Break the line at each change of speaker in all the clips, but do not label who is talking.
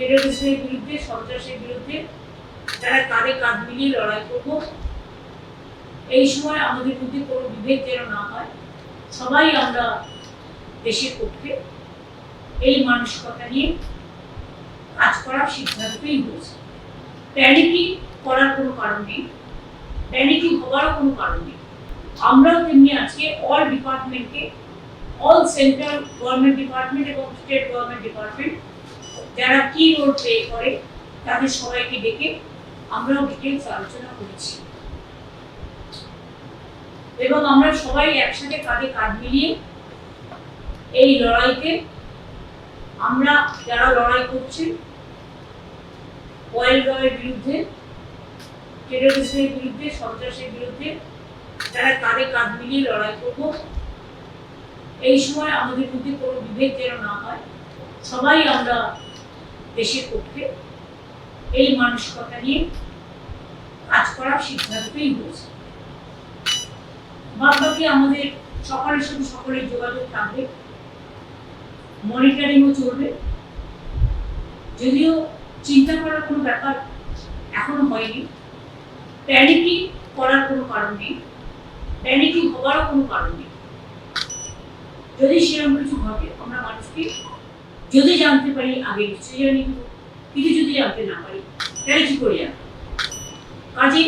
টেরোরিস্টের বিরুদ্ধে, সন্ত্রাসের বিরুদ্ধে যারা কাঁধে কাঁধ মিলিয়ে লড়াই করব, এই সময় আমাদের মধ্যে কোনো বিভেদ যেন না হয়। সবাই আমরা দেশের পক্ষে এই মানসিকতা নিয়ে কাজ করার সিদ্ধান্তই হয়েছে। প্যানিকি করার কোনো কারণ নেই। প্যানিকি হওয়ারও কোনো কারণ নেই। আমরাও তেমনি আজকে অল ডিপার্টমেন্টকে অল সেন্ট্রাল গভর্নমেন্ট ডিপার্টমেন্ট এবং স্টেট গভর্নমেন্ট ডিপার্টমেন্ট যারা কি রোল প্লে করে, তাদের সবাইকে ডেকে আমরাও ডিটেলস আলোচনা করেছি। এবং আমরা সবাই একসাথে কাঁধে কাঁধ মিলিয়ে এই লড়াইতে, আমরা যারা লড়াই করছি ওয়েল রয়ের বিরুদ্ধে টেরোরিস্টের বিরুদ্ধে, সন্ত্রাসের বিরুদ্ধে, যারা কাঁধে কাঁধ মিলিয়ে লড়াই করব, এই সময় আমাদের মধ্যে কোনো বিভেদ যেন না হয়। সবাই আমরা দেশের পক্ষে এই মানসিকতা নিয়ে কাজ করার সিদ্ধান্তই হয়েছে। বাদ বাকি আমাদের সকলের সাথে সকলের যোগাযোগ থাকবে মনিটরিংও চলবে। যদিও চিন্তা করার কোনো ব্যাপার এখনও হয়নি। প্যানিকি করার কোনো কারণ নেই। প্যানিকি হওয়ারও কোনো কারণ নেই। যদি সেরকম কিছু ঘটে, আমরা মানুষকে যদি জানতে পারি, আগে নিশ্চয়ই জানি কিছু যদি জানতে না পারি, তাহলে কি করে জানব কাজে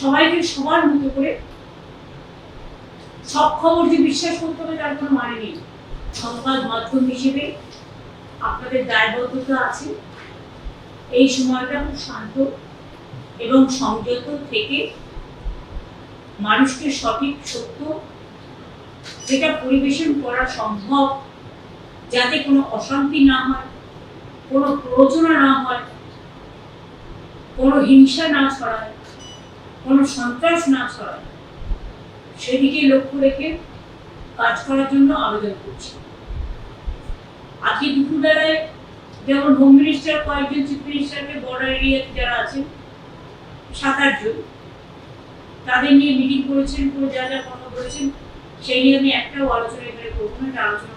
সবাইকে সবার মতো করে সব খবর যে বিশ্বাস করতে হবে, তার কোনো মানে নেই। সংবাদ মাধ্যম হিসেবে আপনাদের দায়বদ্ধতা আছে। এই সময়টা খুব শান্ত এবং সংযত থেকে মানুষকে সঠিক সত্য যেটা পরিবেশন করা সম্ভব যাতে কোনো অশান্তি না হয়, কোনো প্ররোচনা না হয়, কোনো হিংসা না ছড়ায়, কোনো সন্ত্রাস না ছড়ায় সেদিকে লক্ষ্য রেখে কাজ করার জন্য আবেদন করছি। আজকে দুপুরবেলায় যেমন হোম মিনিস্টার কয়েকজন চিফ মিনিস্টারকে বর্ডার এরিয়াতে যারা আছেন, সাত আটজন তাদের নিয়ে মিটিং করেছেন করে যা যা কথা বলেছেন, সেই নিয়ে আমি একটাও আলোচনা এখানে করব না, এটা আলোচনা